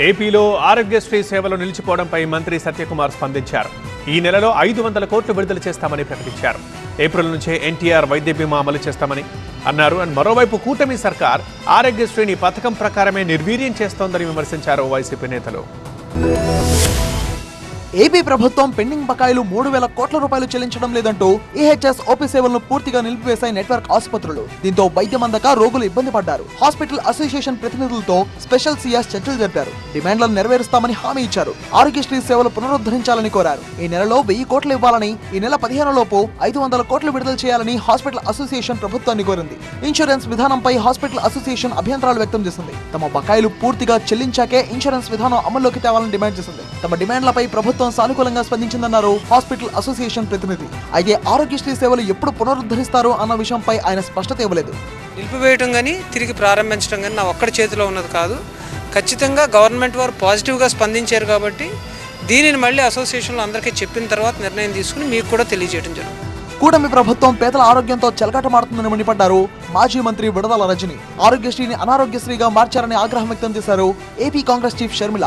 ఏపీలో ఆరోగ్యశ్రీ సేవలు నిలిచిపోవడంపై మంత్రి సత్యకుమార్ స్పందించారు. ఈ నెలలో ఐదు వందల కోట్లు విడుదల చేస్తామని ప్రకటించారు. ఏప్రిల్ నుంచే ఎన్టీఆర్ వైద్య బీమా అమలు చేస్తామని అన్నారు. అండ్ మరోవైపు కూటమి సర్కార్ ఆరోగ్యశ్రీని పథకం ప్రకారమే నిర్వీర్యం చేస్తోందని విమర్శించారు వైసీపీ నేతలు. ఏపీ ప్రభుత్వం పెండింగ్ బకాయిలు మూడు వేల కోట్ల రూపాయలు చెల్లించడం లేదంటూ ఈహెచ్ఎస్ ఓపీ సేవలను పూర్తిగా నిలిపివేశాయి నెట్వర్క్ ఆసుపత్రులు. దీంతో వైద్యం అందక రోగులు ఇబ్బంది పడ్డారు. హాస్పిటల్ అసోసియేషన్ ప్రతినిధులతో స్పెషల్ సిఎస్ చర్చలు జరిపారు. డిమాండ్లను నెరవేరుస్తామని హామీ ఇచ్చారు. ఆరోగ్యశ్రీ సేవలు పునరుద్ధరించాలని కోరారు. ఈ నెలలో వెయ్యి కోట్లు ఇవ్వాలని ఈ నెల పదిహేను లోపు ఐదు వందల కోట్లు విడుదల చేయాలని హాస్పిటల్ అసోసియేషన్ ప్రభుత్వాన్ని కోరింది. ఇన్సూరెన్స్ విధానంపై హాస్పిటల్ అసోసియేషన్ అభ్యంతరాలు వ్యక్తం చేసింది. తమ బకాయిలు పూర్తిగా చెల్లించాకే ఇన్సూరెన్స్ విధానం అమల్లోకి తేవాలని డిమాండ్ చేసింది. తమ డిమాండ్లపై ప్రభుత్వం సానుకూలంగా స్పందించిందన్నారు హాస్పిటల్ అసోసియేషన్ ప్రతినిధి. అయితే ఆరోగ్యశ్రీ సేవలు ఎప్పుడు పునరుద్ధరిస్తారు అన్న విషయంపై ఆయన స్పష్టత ఇవ్వలేదు. నిలిపివేయటం కానీ తిరిగి ప్రారంభించడం కానీ నా ఒక్కడి చేతిలో ఉన్నది కాదు. ఖచ్చితంగా గవర్నమెంట్ వారు పాజిటివ్గా స్పందించారు కాబట్టి దీనిని మళ్ళీ అసోసియేషన్లో అందరికీ చెప్పిన తర్వాత నిర్ణయం తీసుకుని మీకు కూడా తెలియజేయడం జరుగుతుంది. కూటమి ప్రభుత్వం పేదల ఆరోగ్యంతో చెలగాటమాడుతుందని మండిపడ్డారు మాజీ మంత్రి విడదల రజని. ఆరోగ్యశ్రీని అనారోగ్యశ్రీగా మార్చారని ఆగ్రహం వ్యక్తం చేశారు ఏపీ కాంగ్రెస్ చీఫ్ షర్మిల.